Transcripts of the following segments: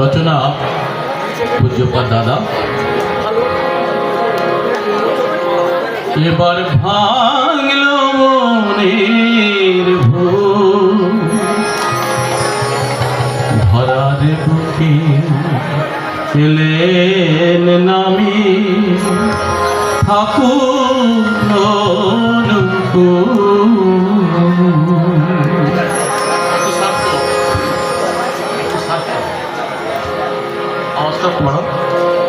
রচনা পূজ্যপাদ দাদা। এবার ভাঙল মনের ভুল ধরার বুকে এলেন নামি ঠাকুর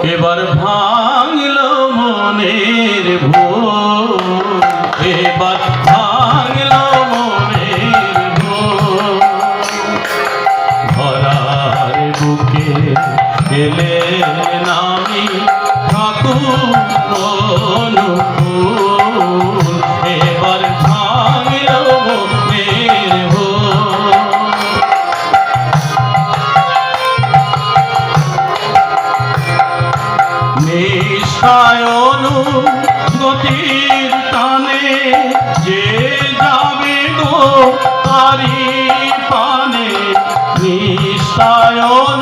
এবার ভাঙল মনের ভোর। এবার ভাঙল মনের ভোর। ধরার বুকে এলে নামি নিঃসায়ন গতির টানে যে যাবে গো তারি পানে নিঃসায়ন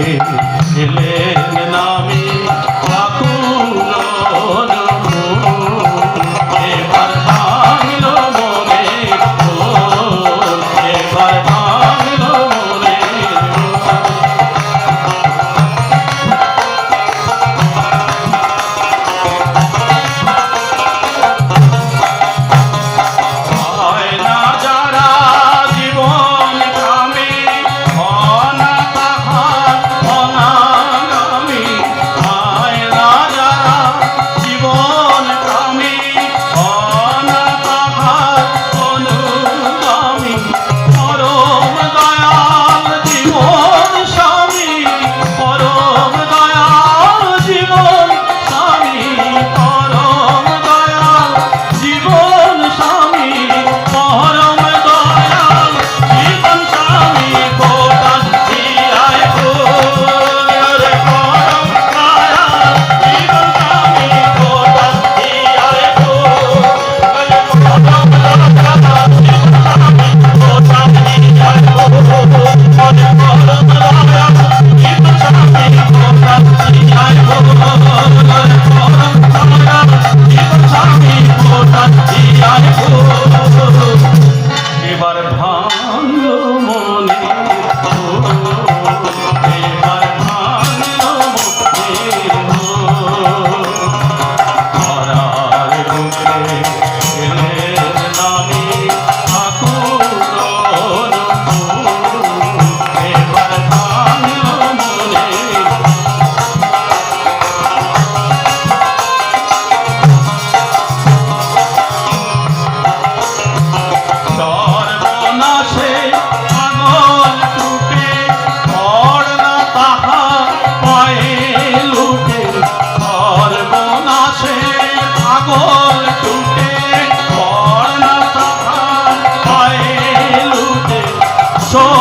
রে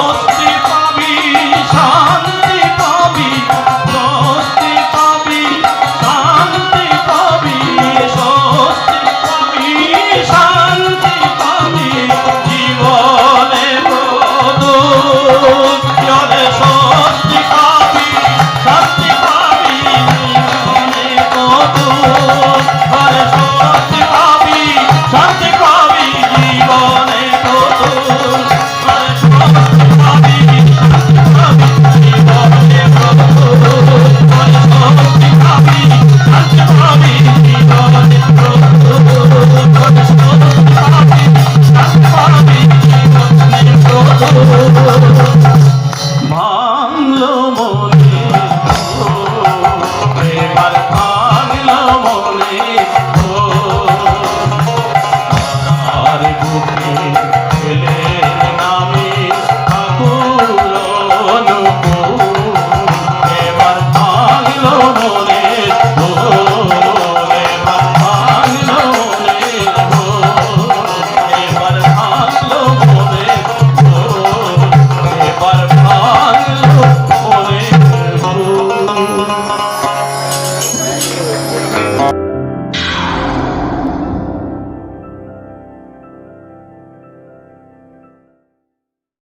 ま ভাঙল মনে